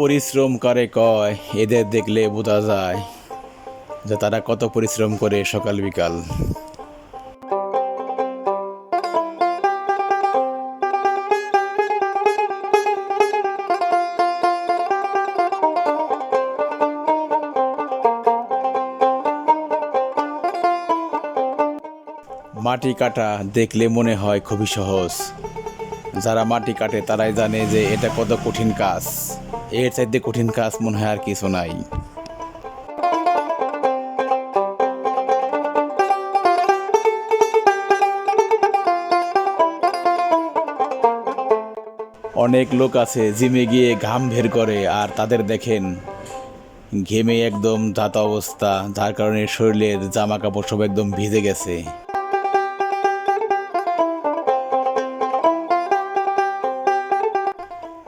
পরিশ্রম করে কয়, এদের দেখলে বোঝা যায় যে তারা কত পরিশ্রম করে সকাল বিকাল। মাটি কাটা দেখলে মনে হয় খুবই সহজ। যারা মাটি কাটে তারাই জানে যে এটা কত কঠিন কাজ। এর চাইতে কঠিন কাজ মনে হয় আর কিছু নাই। অনেক লোক আছে, জিমে গিয়ে ঘাম বের করে আর তাদের দেখেন, ঘেমে একদম ধাতা অবস্থা, যার কারণে শরীরের জামা কাপড় সব একদম ভিজে গেছে।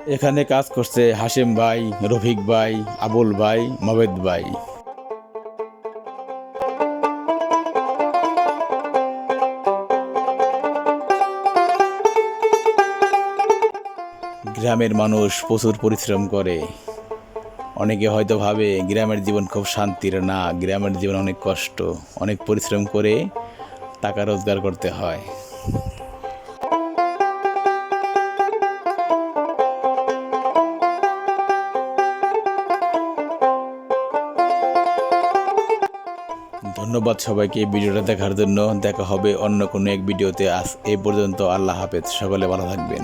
এখানে কাজ করছে হাসিম ভাই, রফিক ভাই, আবুল ভাই, মবেদ ভাই। গ্রামের মানুষ প্রচুর পরিশ্রম করে। অনেকে হয়তো ভাবে গ্রামের জীবন খুব শান্তির না, গ্রামের জীবন অনেক কষ্ট। অনেক পরিশ্রম করে টাকা রোজগার করতে হয়। ধন্যবাদ সবাইকে এই ভিডিওটা দেখার জন্য। দেখা হবে অন্য কোনো এক ভিডিওতে। আজ এ পর্যন্ত আল্লাহ হাফেজ। সকলে ভালো থাকবেন।